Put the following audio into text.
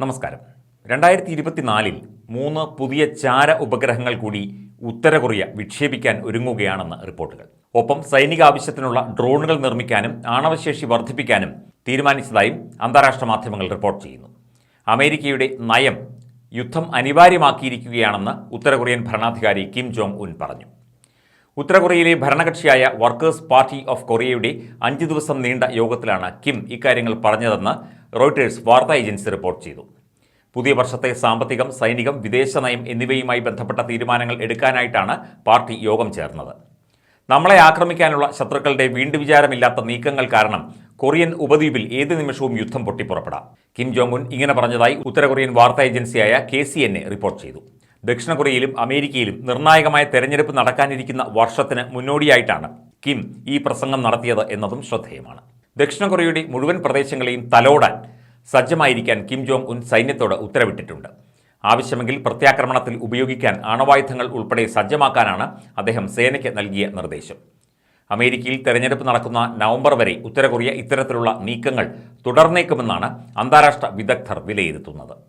നമസ്കാരം. രണ്ടായിരത്തി ഇരുപത്തിനാലിൽ മൂന്ന് പുതിയ ചാര ഉപഗ്രഹങ്ങൾ കൂടി ഉത്തര കൊറിയ വിക്ഷേപിക്കാൻ ഒരുങ്ങുകയാണെന്ന് റിപ്പോർട്ടുകൾ. ഒപ്പം സൈനിക ആവശ്യത്തിനുള്ള ഡ്രോണുകൾ നിർമ്മിക്കാനും ആണവശേഷി വർദ്ധിപ്പിക്കാനും തീരുമാനിച്ചതായും അന്താരാഷ്ട്ര മാധ്യമങ്ങൾ റിപ്പോർട്ട് ചെയ്യുന്നു. അമേരിക്കയുടെ നയം യുദ്ധം അനിവാര്യമാക്കിയിരിക്കുകയാണെന്ന് ഉത്തര കൊറിയൻ ഭരണാധികാരി കിം ജോങ് ഉൻ പറഞ്ഞു. ഉത്തര കൊറിയയിലെ ഭരണകക്ഷിയായ വർക്കേഴ്സ് പാർട്ടി ഓഫ് കൊറിയയുടെ അഞ്ച് ദിവസം നീണ്ട യോഗത്തിലാണ് കിം ഇക്കാര്യങ്ങൾ പറഞ്ഞതെന്ന് റോയിട്ടേഴ്സ് വാർത്താ ഏജൻസി റിപ്പോർട്ട് ചെയ്തു. പുതിയ വർഷത്തെ സാമ്പത്തികം സൈനികം വിദേശ നയം എന്നിവയുമായി ബന്ധപ്പെട്ട തീരുമാനങ്ങൾ എടുക്കാനായിട്ടാണ് പാർട്ടി യോഗം ചേർന്നത്. നമ്മളെ ആക്രമിക്കാനുള്ള ശത്രുക്കളുടെ വീണ്ടു വിചാരമില്ലാത്ത നീക്കങ്ങൾ കാരണം കൊറിയൻ ഉപദ്വീപിൽ ഏത് നിമിഷവും യുദ്ധം പൊട്ടിപ്പുറപ്പെടാം. കിം ജോങ് ഉൻ ഇങ്ങനെ പറഞ്ഞതായി ഉത്തര കൊറിയൻ വാർത്താ ഏജൻസിയായ K C N A report ചെയ്തു. ദക്ഷിണ കൊറിയയിലും അമേരിക്കയിലും നിർണായകമായ തെരഞ്ഞെടുപ്പ് നടക്കാനിരിക്കുന്ന വർഷത്തിന് മുന്നോടിയായിട്ടാണ് കിം ഈ പ്രസംഗം നടത്തിയത് എന്നതും ശ്രദ്ധേയമാണ്. ദക്ഷിണ കൊറിയയുടെ മുഴുവൻ പ്രദേശങ്ങളെയും തലോടാൻ സജ്ജമായിരിക്കാൻ കിം ജോങ് ഉൻ സൈന്യത്തോട് ഉത്തരവിട്ടിട്ടുണ്ട്. ആവശ്യമെങ്കിൽ പ്രത്യാക്രമണത്തിൽ ഉപയോഗിക്കാൻ ആണവായുധങ്ങൾ ഉൾപ്പെടെ സജ്ജമാക്കാനാണ് അദ്ദേഹം സേനയ്ക്ക് നൽകിയ നിർദ്ദേശം. അമേരിക്കയിൽ തെരഞ്ഞെടുപ്പ് നടക്കുന്ന നവംബർ വരെ ഉത്തരകൊറിയ ഇത്തരത്തിലുള്ള നീക്കങ്ങൾ തുടർന്നേക്കുമെന്നാണ് അന്താരാഷ്ട്ര വിദഗ്ധർ വിലയിരുത്തുന്നത്.